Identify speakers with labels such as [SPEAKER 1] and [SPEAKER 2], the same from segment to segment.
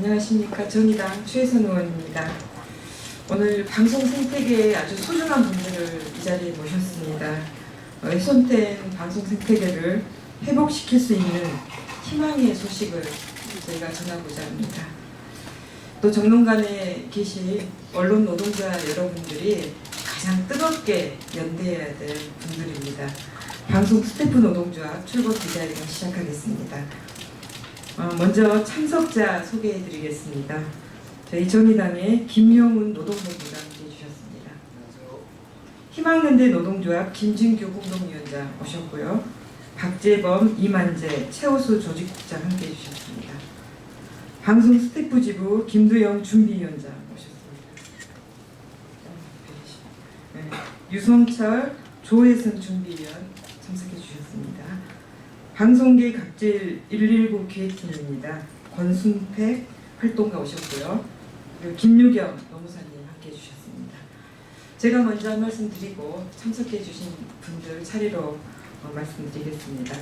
[SPEAKER 1] 안녕하십니까 정의당 최선 의원입니다. 오늘 방송 생태계에 아주 소중한 분들을 이 자리에 모셨습니다. 어, 훼손된 방송 생태계를 회복시킬 수 있는 희망의 소식을 저희가 전하고자 합니다. 또 정론관에 계신 언론 노동자 여러분들이 가장 뜨겁게 연대해야 될 분들입니다. 방송 스태프 노동조합 출범 기자회견 시작하겠습니다. 어, 먼저 참석자 소개해드리겠습니다. 저희 정의당의 김용훈 노동본부가 함께해 주셨습니다. 희망연대 노동조합 김진규 공동위원장 오셨고요. 박재범, 이만재, 최호수 조직국장 함께 해 주셨습니다. 방송 스태프 지부 김두영 준비위원장 오셨습니다. 네, 유성철, 조혜선 준비위원 참석해 주셨습니다. 방송계 각질 119 기획팀입니다. 권순택 활동가 오셨고요. 그리고 김유경 노무사님 함께 해주셨습니다. 제가 먼저 한 말씀 드리고 참석해 주신 분들 차례로 어, 말씀드리겠습니다.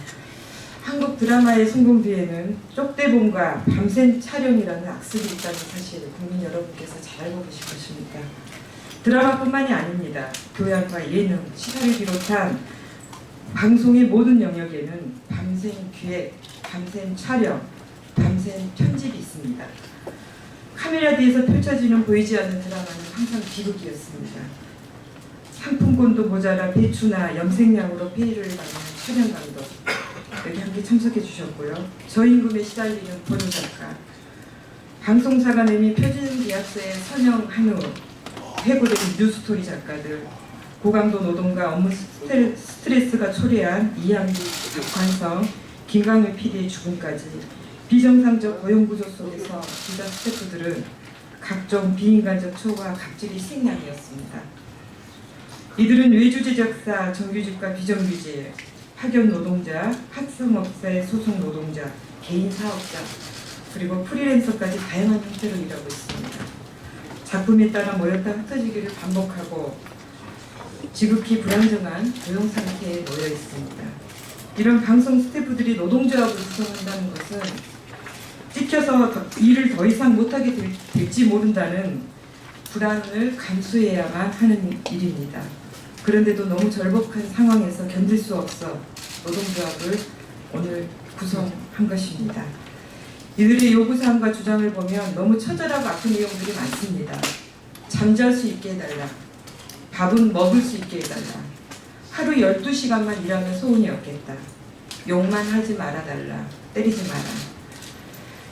[SPEAKER 1] 한국 드라마의 성공 뒤에는 쪽대본과 밤샘 촬영이라는 악습이 있다는 사실 국민 여러분께서 잘 알고 계실 것입니다. 드라마뿐만이 아닙니다. 교양과 예능, 시사를 비롯한 방송의 모든 영역에는 밤샘 기획, 밤샘 촬영, 밤샘 편집이 있습니다. 카메라 뒤에서 펼쳐지는 보이지 않는 드라마는 항상 비극이었습니다. 상품권도 모자라 배추나 염색약으로 페이를 받는 촬영 감독 여기 함께 참석해 주셨고요. 저임금에 시달리는 본우 작가, 방송사가 내민 표준 계약서에 선영한 후 해고된 뉴스토리 작가들, 고강도 노동과 업무 스트레- 스트레스가 초래한 이양기 관성, 김강일 PD의 죽음까지 비정상적 고용구조 속에서 기자 스태프들은 각종 비인간적 초과 갑질이 생량이었습니다. 이들은 외주 제작사 정규직과 비정규직, 파견 노동자, 학생업체 소속 노동자, 개인 사업자, 그리고 프리랜서까지 다양한 형태로 일하고 있습니다. 작품에 따라 모였다 흩어지기를 반복하고 지극히 불안정한 고용 상태에 놓여 있습니다. 이런 방송 스태프들이 노동조합을 구성한다는 것은 찍혀서 더- 일을 더 이상 못하게 될, 될지 모른다는 불안을 감수해야만 하는 일입니다. 그런데도 너무 절박한 상황에서 견딜 수 없어 노동조합을 오늘 구성한 것입니다. 이들의 요구사항과 주장을 보면 너무 처절하고 아픈 내용들이 많습니다. 잠잘 수 있게 해달라. 밥은 먹을 수 있게 해달라. 하루 12시간만 일하면 소운이 없겠다. 욕만 하지 말아달라. 때리지 마라.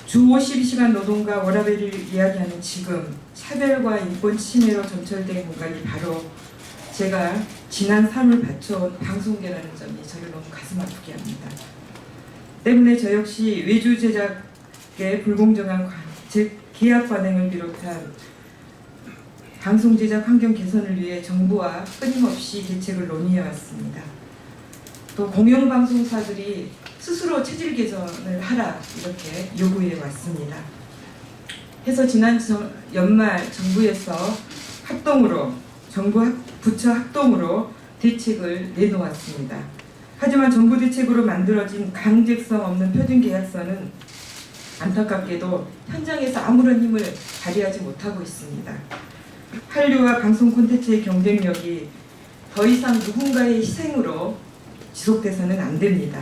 [SPEAKER 1] 주 52시간 노동과 워라밸을 이야기하는 지금 차별과 인권 침해로 점철된 공간이 바로 제가 지난 삶을 바쳐온 방송계라는 점이 저를 너무 가슴 아프게 합니다. 때문에 저 역시 외주 제작의 불공정한 관, 즉 계약 관행을 비롯한 방송 제작 환경 개선을 위해 정부와 끊임없이 대책을 논의해 왔습니다. 또 공영방송사들이 스스로 체질 개선을 하라 이렇게 요구해 왔습니다. 해서 지난 정- 연말 정부에서 합동으로 정부 합- 부처 합동으로 대책을 내놓았습니다. 하지만 정부 대책으로 만들어진 강제성 없는 표준 계약서는 안타깝게도 현장에서 아무런 힘을 발휘하지 못하고 있습니다. 한류와 방송 콘텐츠의 경쟁력이 더 이상 누군가의 희생으로 지속돼서는 안 됩니다.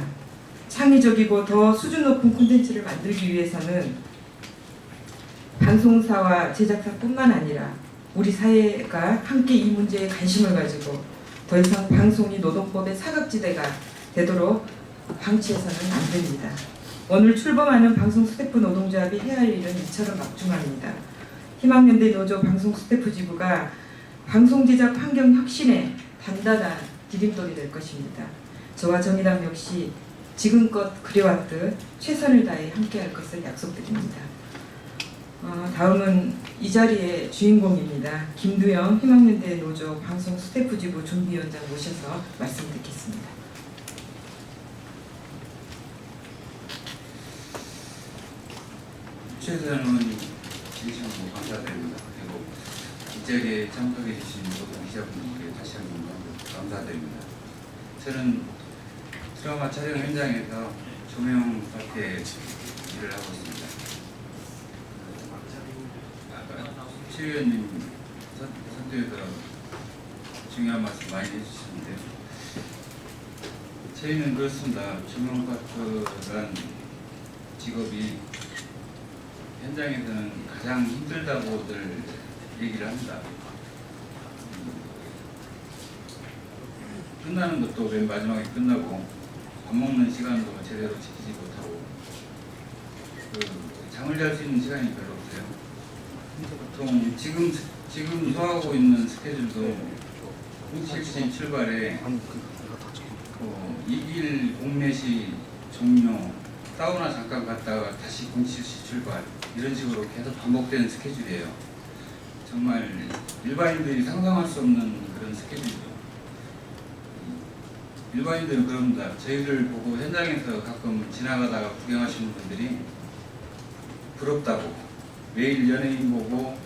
[SPEAKER 1] 창의적이고 더 수준 높은 콘텐츠를 만들기 위해서는 방송사와 제작사뿐만 아니라 우리 사회가 함께 이 문제에 관심을 가지고 더 이상 방송이 노동법의 사각지대가 되도록 방치해서는 안 됩니다. 오늘 출범하는 방송 스태프 노동조합이 해야 할 일은 이처럼 막중합니다. 희망연대 노조 방송 스태프 지부가 방송 제작 환경 혁신에 단단한 디딤돌이 될 것입니다. 저와 정의당 역시 지금껏 그래왔듯 최선을 다해 함께할 것을 약속드립니다. 어, 다음은 이 자리의 주인공입니다. 김두영 희망연대 노조 방송 스태프 지부 준비위원장 모셔서 말씀 듣겠습니다.
[SPEAKER 2] 최선 의원님 진심으로 감사드립니다. 그리고 이 자리에 참석해 주신 모든 기자분들께 다시 한 번 감사드립니다. 저는 드라마 촬영 현장에서 조명 파트에 일을 하고 있습니다. 최 의원님 선- 선두에서 중요한 말씀 많이 해주시는데요. 저희는 그렇습니다. 주명파트란 직업이 현장에서는 가장 힘들다고들 얘기를 합니다. 음, 끝나는 것도 맨 마지막에 끝나고 밥 먹는 시간도 제대로 지키지 못하고 그 잠을 잘 수 있는 시간이 별로 없어요. 보통 지금 지금 소화하고 있는 스케줄도 7시 출발에 어, 2일 공매시 종료 사우나 잠깐 갔다가 다시 07시 출발 이런 식으로 계속 반복되는 스케줄이에요. 정말 일반인들이 상상할 수 없는 그런 스케줄이죠. 일반인들은 그럽니다. 저희를 보고 현장에서 가끔 지나가다가 구경하시는 분들이 부럽다고 매일 연예인 보고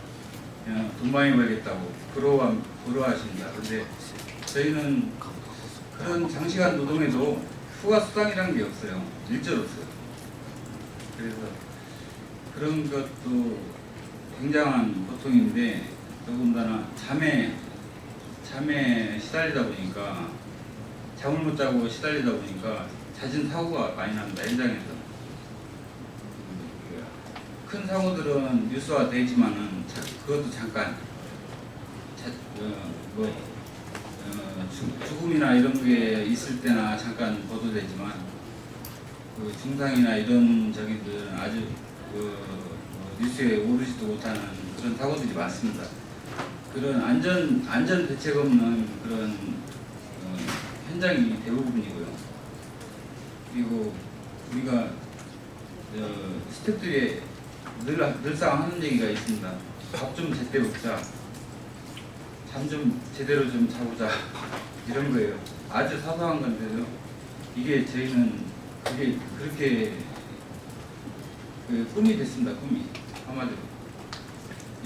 [SPEAKER 2] 돈 많이 벌겠다고 부러워 부러워하십니다. 근데 저희는 그런 장시간 노동에도 휴가 수당이라는 게 없어요. 일절 없어요. 그래서 그런 것도 굉장한 고통인데 더군다나 잠에 잠에 시달리다 보니까 잠을 못 자고 시달리다 보니까 잦은 사고가 많이 납니다 현장에서. 음, 큰 사고들은 뉴스화 되지만은 자- 그것도 잠깐. 자, 어, 뭐 어, 죽- 죽음이나 이런 게 있을 때나 잠깐 보도되지만 그 중상이나 이런 저기들은 아주 그 어, 뉴스에 오르지도 못하는 그런 사고들이 많습니다. 그런 안전 안전 대책 없는 그런 어, 현장이 대부분이고요. 그리고 우리가 어, 스태프들이 늘 늘상 하는 얘기가 있습니다. 밥 좀 제때 먹자. 잠 좀 제대로 좀 자보자 이런 거예요. 아주 사소한 건데도 이게 저희는 그게 그렇게 그 꿈이 됐습니다. 꿈이 한마디로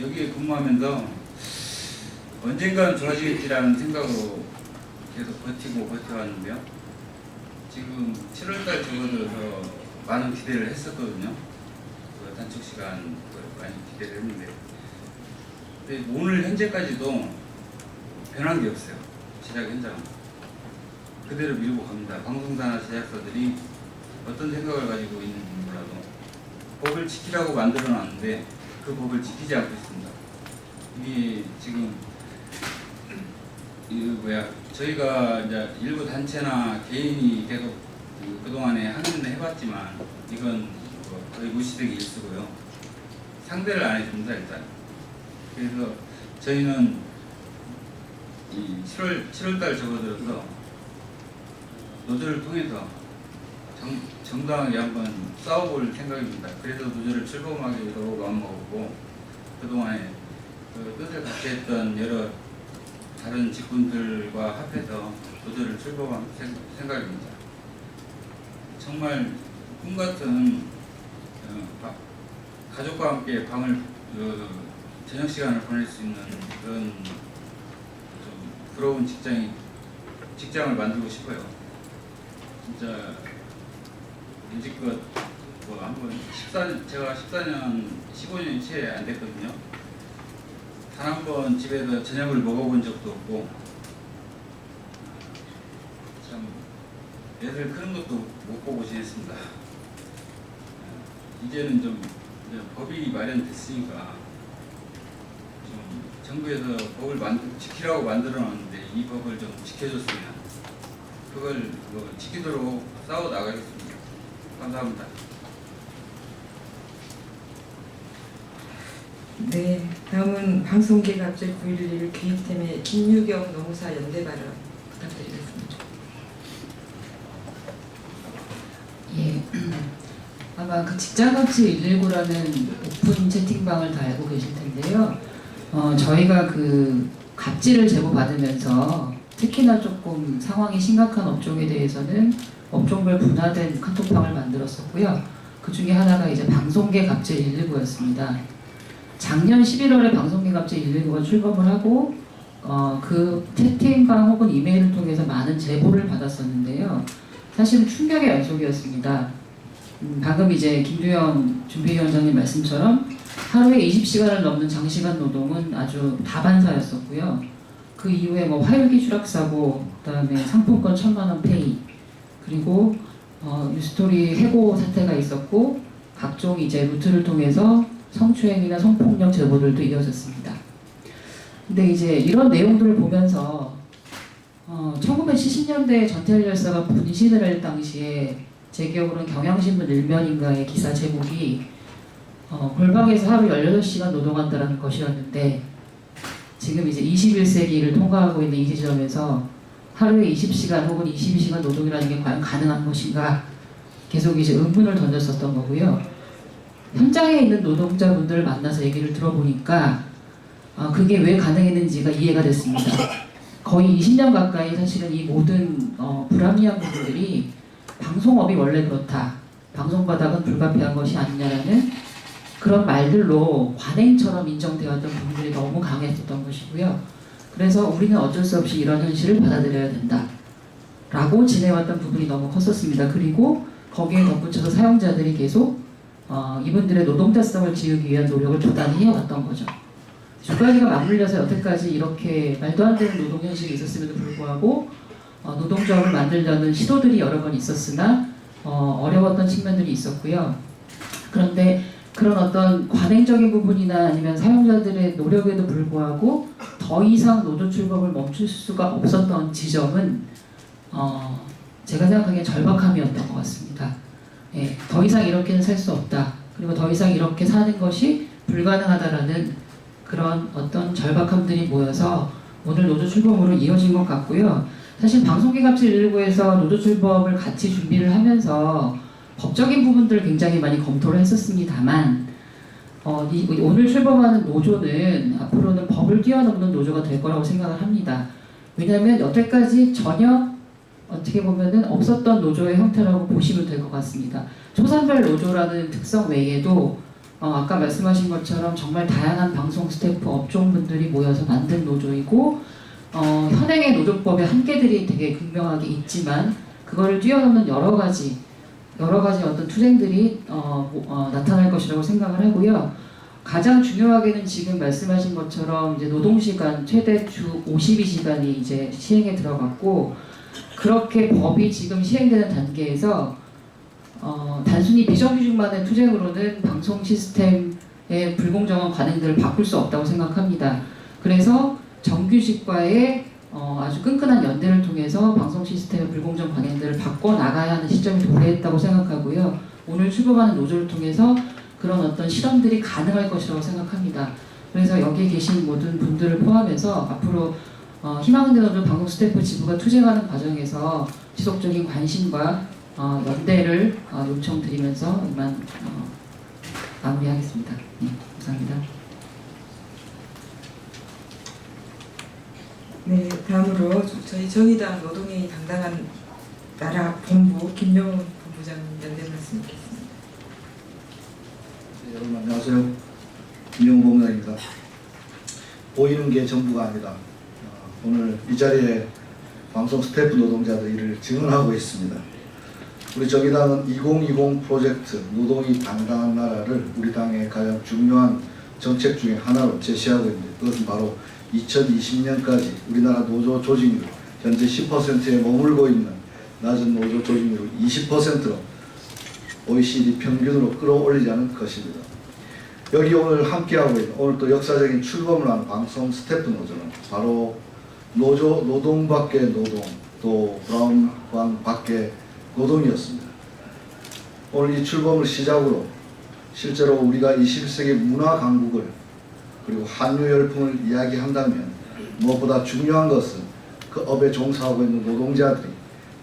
[SPEAKER 2] 여기에 근무하면서 언젠가는 좋아지겠지라는 생각으로 계속 버티고 버텨왔는데요. 지금 7월달 접어들어서 많은 기대를 했었거든요. 그 단축 시간 그 많이 기대를 했는데 근데 오늘 현재까지도 변한 게 없어요. 제작 현장 그대로 밀고 갑니다. 방송사나 제작사들이 어떤 생각을 가지고 있는지 법을 지키라고 만들어 놨는데 그 법을 지키지 않고 있습니다. 이게 지금 이 뭐야 저희가 이제 일부 단체나 개인이 계속 그 그동안에 항의는 해봤지만 이건 뭐 거의 무시되기 일수고요. 상대를 안 해줍니다 일단. 그래서 저희는 이 7월 7월달 접어들어서 노조를 통해서 정, 정당하게 한번 싸워볼 생각입니다. 그래서 노조를 출범하기로 마음먹었고 그동안에 그 뜻을 같이 했던 여러 다른 직군들과 합해서 노조를 출범한 생- 생각입니다. 정말 꿈 같은 어, 바- 가족과 함께 밤을 어, 저녁 시간을 보낼 수 있는 그런 좀 부러운 직장이 직장을 만들고 싶어요. 진짜 일찍껏 뭐 한번 14년 제가 14년 15년이 채안 됐거든요. 단 한 번 집에서 저녁을 먹어본 적도 없고 참 애들 크는 것도 못 보고 지냈습니다. 어, 이제는 좀 이제 법이 마련됐으니까 좀 정부에서 법을 만, 지키라고 만들어놨는데 이 법을 좀 지켜줬으면 그걸 뭐 지키도록 싸워 나가겠습니다. 감사합니다.
[SPEAKER 1] 네, 다음은 방송계 갑질 911 기획팀의 김유경 노무사 연대 발언 부탁드리겠습니다.
[SPEAKER 3] 예. 아마 그 직장갑질 119라는 오픈 채팅방을 다 알고 계실 텐데요. 어, 저희가 그 갑질을 제보받으면서 특히나 조금 상황이 심각한 업종에 대해서는 업종별 분화된 카톡방을 만들었었고요. 그 중에 하나가 이제 방송계 갑질 119였습니다. 작년 11월에 방송계 갑질 119가 출범을 하고 어, 그 채팅방 혹은 이메일을 통해서 많은 제보를 받았었는데요. 사실은 충격의 연속이었습니다. 음, 방금 이제 김두영 준비위원장님 말씀처럼 하루에 20시간을 넘는 장시간 노동은 아주 다반사였었고요. 그 이후에 뭐 화요기 추락사고, 그다음에 상품권 천만 원 페이, 그리고 어, 뉴스토리 해고 사태가 있었고 각종 이제 루트를 통해서 성추행이나 성폭력 제보들도 이어졌습니다. 근데 이제 이런 내용들을 보면서 어, 1970년대 전태일 열사가 분신을 할 당시에 제 기억으로는 경향신문 일면인가의 기사 제목이 어, 골방에서 하루 18시간 노동한다라는 것이었는데 지금 이제 21세기를 통과하고 있는 이 지점에서 하루에 20시간 혹은 22시간 노동이라는 게 과연 가능한 것인가 계속 이제 의문을 던졌었던 거고요. 현장에 있는 노동자분들을 만나서 얘기를 들어보니까 아, 그게 왜 가능했는지가 이해가 됐습니다. 거의 20년 가까이 사실은 이 모든 어, 불합리한 부분들이 방송업이 원래 그렇다. 방송 바닥은 불가피한 것이 아니냐라는 그런 말들로 관행처럼 인정되었던 부분들이 너무 강했었던 것이고요. 그래서 우리는 어쩔 수 없이 이런 현실을 받아들여야 된다. 라고 지내왔던 부분이 너무 컸었습니다. 그리고 거기에 덧붙여서 사용자들이 계속 어, 이분들의 노동자성을 지우기 위한 노력을 부단히 해왔던 거죠. 두 가지가 맞물려서 여태까지 이렇게 말도 안 되는 노동 현실이 있었음에도 불구하고 어, 노동조합을 만들려는 시도들이 여러 번 있었으나 어, 어려웠던 측면들이 있었고요. 그런데 그런 어떤 관행적인 부분이나 아니면 사용자들의 노력에도 불구하고 더 이상 노조 출범을 멈출 수가 없었던 지점은 어, 제가 생각하기엔 절박함이었던 것 같습니다. 예, 더 이상 이렇게는 살 수 없다. 그리고 더 이상 이렇게 사는 것이 불가능하다라는 그런 어떤 절박함들이 모여서 오늘 노조 출범으로 이어진 것 같고요. 사실 방송기갑질 119에서 노조 출범을 같이 준비를 하면서 법적인 부분들을 굉장히 많이 검토를 했었습니다만 어, 이, 오늘 출범하는 노조는 앞으로는 법을 뛰어넘는 노조가 될 거라고 생각을 합니다. 왜냐하면 여태까지 전혀 어떻게 보면은 없었던 노조의 형태라고 보시면 될 것 같습니다. 초산별 노조라는 특성 외에도 어, 아까 말씀하신 것처럼 정말 다양한 방송 스태프 업종분들이 모여서 만든 노조이고 어, 현행의 노조법의 한계들이 되게 극명하게 있지만 그거를 뛰어넘는 여러 가지 여러 가지 어떤 투쟁들이 어, 뭐, 어, 나타날 것이라고 생각을 하고요. 가장 중요하게는 지금 말씀하신 것처럼 이제 노동시간 최대 주 52시간이 이제 시행에 들어갔고 그렇게 법이 지금 시행되는 단계에서 어, 단순히 비정규직만의 투쟁으로는 방송 시스템의 불공정한 관행들을 바꿀 수 없다고 생각합니다. 그래서 정규직과의 어, 아주 끈끈한 연대를 통해서 방송 시스템의 불공정 관행들을 바꿔 나가야 하는 시점이 도래했다고 생각하고요. 오늘 출범하는 노조를 통해서 그런 어떤 실험들이 가능할 것이라고 생각합니다. 그래서 여기 계신 모든 분들을 포함해서 앞으로 어, 희망은대 노조 방송 스태프 지부가 투쟁하는 과정에서 지속적인 관심과 어, 연대를 어, 요청드리면서 이만 어, 마무리하겠습니다. 네, 감사합니다.
[SPEAKER 1] 네, 다음으로 저- 저희 정의당 노동의 당당한 나라 본부 김명훈 본부장님 연대 말씀 듣겠습니다.
[SPEAKER 4] 네, 여러분 안녕하세요. 김영우 본부장입니다. 보이는 게 전부가 아니다. 어, 오늘 이 자리에 방송 스태프 노동자들 일을 증언하고 있습니다. 우리 정의당은 2020 프로젝트 노동이 당당한 나라를 우리 당의 가장 중요한 정책 중에 하나로 제시하고 있는데 그것은 바로 2020년까지 우리나라 노조 조직률 현재 10%에 머물고 있는 낮은 노조 조직률을 20%로 OECD 평균으로 끌어올리자는 것입니다. 여기 오늘 함께하고 있는 오늘 또 역사적인 출범을 한 방송 스태프 노조는 바로 노조 노동 밖의 노동 또 브라운관 밖의 노동이었습니다. 오늘 이 출범을 시작으로 실제로 우리가 21세기 문화 강국을 그리고 한류 열풍을 이야기한다면 무엇보다 중요한 것은 그 업에 종사하고 있는 노동자들이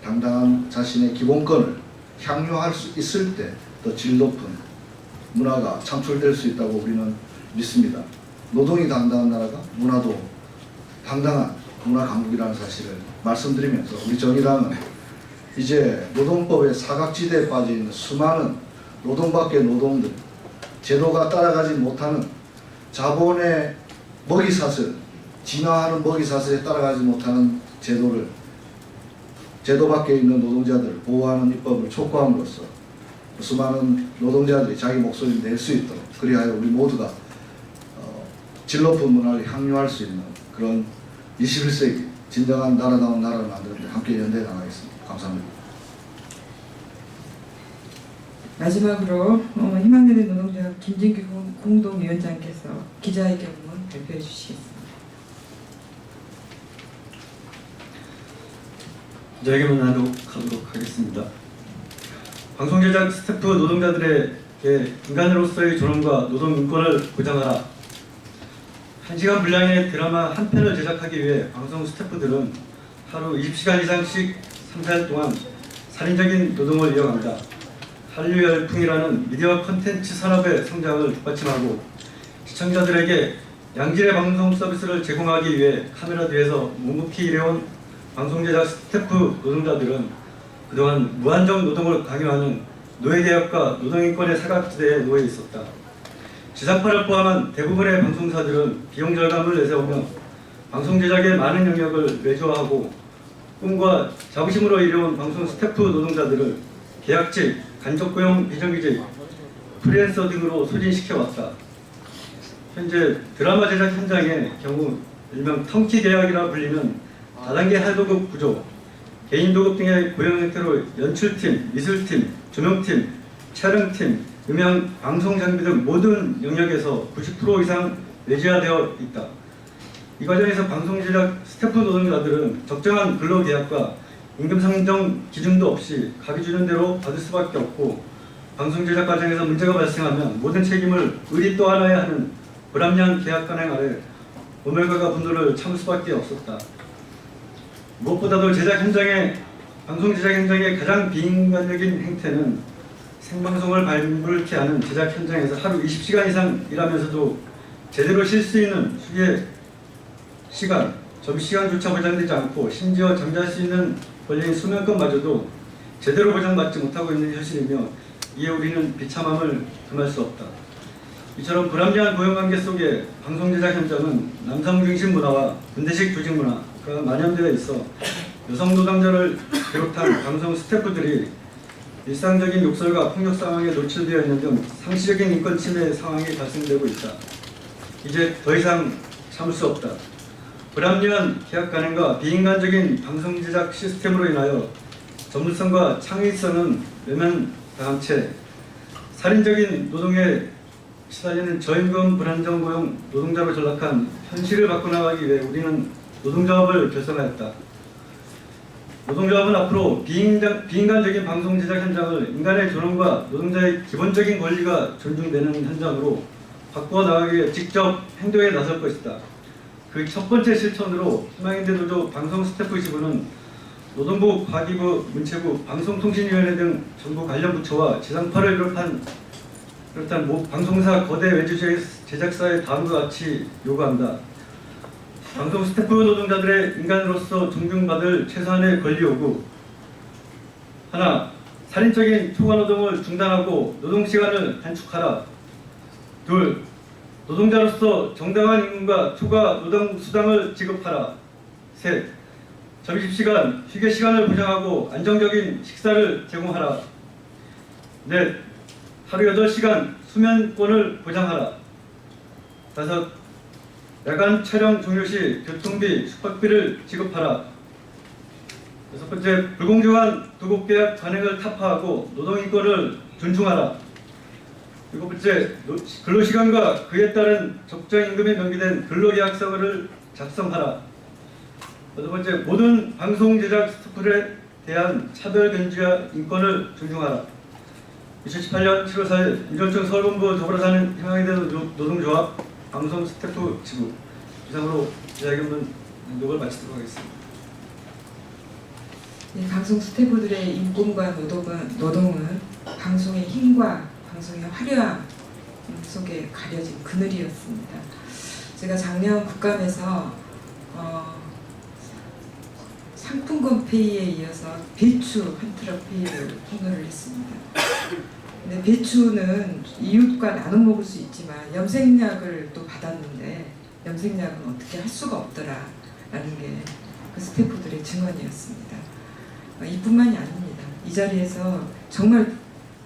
[SPEAKER 4] 당당한 자신의 기본권을 향유할 수 있을 때 더 질 높은 문화가 창출될 수 있다고 우리는 믿습니다. 노동이 당당한 나라가 문화도 당당한 문화 강국이라는 사실을 말씀드리면서 우리 정의당은 이제 노동법의 사각지대에 빠져 있는 수많은 노동 밖의 노동들, 제도가 따라가지 못하는 자본의 먹이사슬, 진화하는 먹이사슬에 따라가지 못하는 제도를 제도 밖에 있는 노동자들을 보호하는 입법을 촉구함으로써 수많은 노동자들이 자기 목소리를 낼 수 있도록 그리하여 우리 모두가 어, 질 높은 문화를 향유할 수 있는 그런 21세기 진정한 나라다운 나라를 만드는 데 함께 연대해 나가겠습니다. 감사합니다.
[SPEAKER 1] 마지막으로 어, 희망연대 노동조합 김진규 공- 공동위원장께서 기자회견문 발표해 주시겠습니다.
[SPEAKER 5] 기자회견을 하도록 하도록 하겠습니다. 방송 제작 스태프 노동자들에게 인간으로서의 존엄과 노동 인권을 보장하라. 한 시간 분량의 드라마 한 편을 제작하기 위해 방송 스태프들은 하루 20시간 이상씩 3, 4일 동안 살인적인 노동을 이어간다. 한류 열풍이라는 미디어 콘텐츠 산업의 성장을 뒷받침하고 시청자들에게 양질의 방송 서비스를 제공하기 위해 카메라 뒤에서 묵묵히 일해온 방송 제작 스태프 노동자들은 그동안 무한정 노동을 강요하는 노예개혁과 노동인권의 사각지대에 놓여 있었다. 지상파를 포함한 대부분의 방송사들은 비용 절감을 내세우며 방송 제작의 많은 영역을 외주화하고 꿈과 자부심으로 이뤄온 방송 스태프 노동자들을 계약직, 간접고용 비정규직, 프리랜서 등으로 소진시켜왔다. 현재 드라마 제작 현장의 경우 일명 턴키 계약이라 불리는 다단계 할도급 구조, 개인 도급 등의 고용 형태로 연출팀, 미술팀, 조명팀, 촬영팀, 음향, 방송 장비 등 모든 영역에서 90% 이상 외지화되어 있다. 이 과정에서 방송 제작 스태프 노동자들은 적정한 근로 계약과 임금 상정 기준도 없이 갑이 주는 대로 받을 수밖에 없고 방송 제작 과정에서 문제가 발생하면 모든 책임을 의리 또 하나야 하는 불합리한 계약 관행 아래 오멸가가 분노를 참을 수밖에 없었다. 무엇보다도 제작 현장에 방송 제작 현장의 가장 비인간적인 행태는 생방송을 발물케 하는 제작 현장에서 하루 20시간 이상 일하면서도 제대로 쉴 수 있는 휴게 시간, 점심시간조차 보장되지 않고 심지어 잠잘 수 있는 권리인 수면권마저도 제대로 보장받지 못하고 있는 현실이며 이에 우리는 비참함을 금할 수 없다. 이처럼 불합리한 고용관계 속에 방송 제작 현장은 남성 중심 문화와 군대식 조직 문화가 만연되어 있어 여성 노동자를 비롯한 방송 스태프들이 일상적인 욕설과 폭력 상황에 노출되어 있는 등 상시적인 인권 침해 상황이 발생되고 있다. 이제 더 이상 참을 수 없다. 불합리한 계약 관행과 비인간적인 방송 제작 시스템으로 인하여 전문성과 창의성은 외면당한 채 살인적인 노동에 시달리는 저임금 불안정 고용 노동자로 전락한 현실을 바꿔나가기 위해 우리는 노동조합을 결성하였다. 노동조합은 앞으로 비인간, 비인간적인 방송 제작 현장을 인간의 존엄과 노동자의 기본적인 권리가 존중되는 현장으로 바꾸어 나가기 위해 직접 행동에 나설 것이다. 그 첫 번째 실천으로 희망인대 노조 방송 스태프 지부는 노동부, 과기부, 문체부, 방송통신위원회 등 정부 관련 부처와 지상파를 비롯한 비롯한 모 방송사 거대 외주 제작사의 다음과 같이 요구한다. 방송 스태프 노동자들의 인간으로서 존중받을 최소한의 권리 요구 하나 살인적인 초과 노동을 중단하고 노동 시간을 단축하라. 둘 노동자로서 정당한 임금과 초과 노동 수당을 지급하라. 셋 점심시간, 휴게 시간을 보장하고 안정적인 식사를 제공하라. 넷 하루 8시간 수면권을 보장하라. 다섯 야간 촬영 종료 시 교통비, 숙박비를 지급하라. 여섯 번째, 불공정한 두곡 계약 관행을 타파하고 노동인권을 존중하라. 일곱 번째, 노- 근로시간과 그에 따른 적정 임금이 명기된 근로계약서를 작성하라. 여덟 번째, 모든 방송 제작 스태프들에 대한 차별 견지와 인권을 존중하라. 2018년 7월 4일 인전청 서울본부 더불어 사는 희망의대 노- 노동조합 방송 스태프 지부 이상으로 기자회견문 녹을 마치도록 하겠습니다.
[SPEAKER 1] 이 방송 스태프들의 인권과 노동은, 노동은 방송의 힘과 방송의 화려함 속에 가려진 그늘이었습니다. 제가 작년 국감에서 어, 상품권 페이에 이어서 배추 한 트럭 페이를 선언을 했습니다. 근데 배추는 이웃과 나눠 먹을 수 있지만 염색약을 또 받았는데 염색약은 어떻게 할 수가 없더라라는 게 그 스태프들의 증언이었습니다. 어, 이뿐만이 아닙니다. 이 자리에서 정말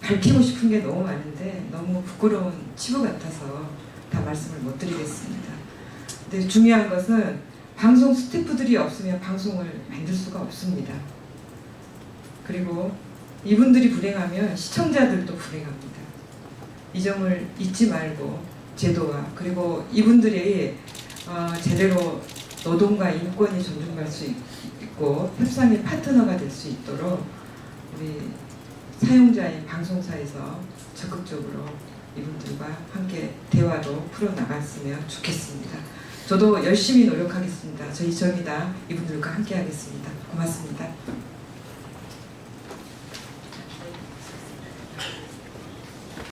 [SPEAKER 1] 밝히고 싶은 게 너무 많은데 너무 부끄러운 치부 같아서 다 말씀을 못 드리겠습니다. 근데 중요한 것은 방송 스태프들이 없으면 방송을 만들 수가 없습니다. 그리고 이분들이 불행하면 시청자들도 불행합니다. 이 점을 잊지 말고 제도와 그리고 이분들이 어, 제대로 노동과 인권이 존중받을 수 있- 있고 협상의 파트너가 될 수 있도록 우리 사용자인 방송사에서 적극적으로 이분들과 함께 대화로 풀어나갔으면 좋겠습니다. 저도 열심히 노력하겠습니다. 저희 정의다 이분들과 함께 하겠습니다. 고맙습니다.